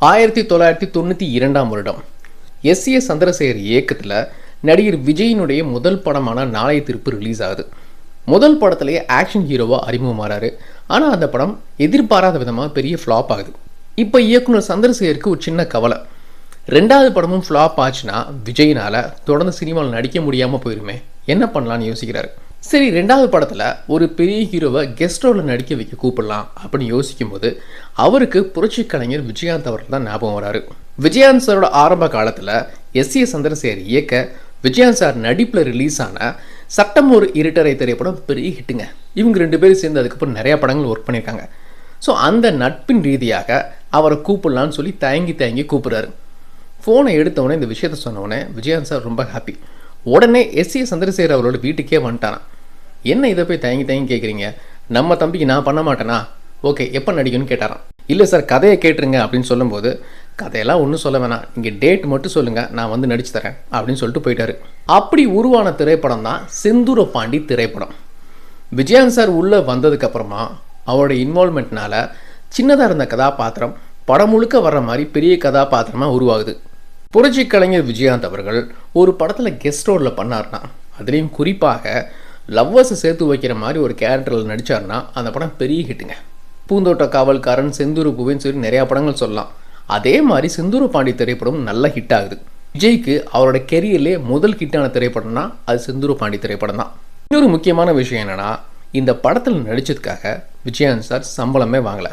ஆயிரத்தி தொள்ளாயிரத்தி தொண்ணூற்றி இரண்டாம் வருடம். எஸ். ஏ. சந்திரசேகர் இயக்கத்தில் நடிகர் விஜயினுடைய முதல் படமான நாளைய திருப்பு ரிலீஸ் ஆகுது. முதல் படத்திலேயே ஆக்ஷன் ஹீரோவாக அறிமுகமாறாரு. ஆனால் அந்த படம் எதிர்பாராத விதமாக பெரிய ஃப்ளாப் ஆகுது. இப்போ இயக்குனர் சந்திரசேகருக்கு ஒரு சின்ன கவலை. ரெண்டாவது படமும் ஃப்ளாப் ஆச்சுன்னா விஜயினால் தொடர்ந்து சினிமாவில் நடிக்க முடியாமல் போயிருமே. என்ன பண்ணலான்னு யோசிக்கிறாரு? சரி ரெண்டாவது படத்தில் ஒரு பெரிய ஹீரோவை கெஸ்ட் ரோலில் நடிக்க வைக்க கூப்பிடலாம் அப்படின்னு யோசிக்கும் போது அவருக்கு புரட்சி கலைஞர் விஜயகாந்த் அவர்கள் தான் ஞாபகம் வராரு. விஜயகாந்த் சாரோட ஆரம்ப காலத்தில் எஸ் ஏ சந்திரசேகர் இயக்க விஜயகாந்த் சார் நடிப்பில் ரிலீஸ் ஆன சட்டம் ஒரு இருட்டரை திரைப்படம் பெரிய ஹிட்டுங்க இவங்க ரெண்டு பேரும் சேர்ந்து அதுக்கப்புறம் நிறையா படங்கள் ஒர்க் பண்ணியிருக்காங்க. ஸோ அந்த நட்பின் ரீதியாக அவரை கூப்பிடலான்னு சொல்லி தயங்கி தயங்கி கூப்பிட்றாரு. ஃபோனை எடுத்தவொடனே இந்த விஷயத்த சொன்னவொடனே விஜயகாந்த் சார் ரொம்ப ஹாப்பி உடனே எஸ் ஏ சந்திரசேகர் அவரோட வீட்டுக்கே வந்துட்டாராம். என்ன இதை போய் தயங்கி தயங்கி கேட்குறீங்க நம்ம தம்பிக்கு நான் பண்ண மாட்டேனா? ஓகே எப்போ நடிக்கணும்னு கேட்டாராம். இல்லை சார் கதையை கேட்டுருங்க அப்படின்னு சொல்லும்போது கதையெல்லாம் ஒன்றும் சொல்ல வேணாம். நீங்கள் டேட் மட்டும் சொல்லுங்கள் நான் வந்து நடிச்சு தரேன் அப்படின்னு சொல்லிட்டு போயிட்டாரு. அப்படி உருவான திரைப்படம் தான் செந்தூர பாண்டி திரைப்படம். விஜயான் சார் உள்ளே வந்ததுக்கப்புறமா அவரோட இன்வால்மெண்ட்னால சின்னதாக இருந்த கதாபாத்திரம் படம் முழுக்க வர்ற மாதிரி பெரிய கதாபாத்திரமாக உருவாகுது. புரட்சி கலைஞர் விஜயகாந்த் அவர்கள் ஒரு படத்தில் கெஸ்ட் ரோலில் பண்ணார்னா அதுலேயும் குறிப்பாக லவ்வர்ஸை சேர்த்து வைக்கிற மாதிரி ஒரு கேரக்டரில் நடித்தார்னா அந்த படம் பெரிய ஹிட்டுங்க பூந்தோட்ட காவல்காரன் செந்தூர் பூவின்னு சொல்லி நிறையா படங்கள் சொல்லலாம். அதே மாதிரி செந்தூர பாண்டி திரைப்படம் நல்ல ஹிட் ஆகுது. விஜய்க்கு அவரோட கெரியர்லே முதல் ஹிட்டான திரைப்படம்னா அது செந்தூர பாண்டி திரைப்படம் தான். இன்னொரு முக்கியமான விஷயம் என்னென்னா இந்த படத்தில் நடிச்சதுக்காக விஜயகாந்த் சார் சம்பளமே வாங்கல.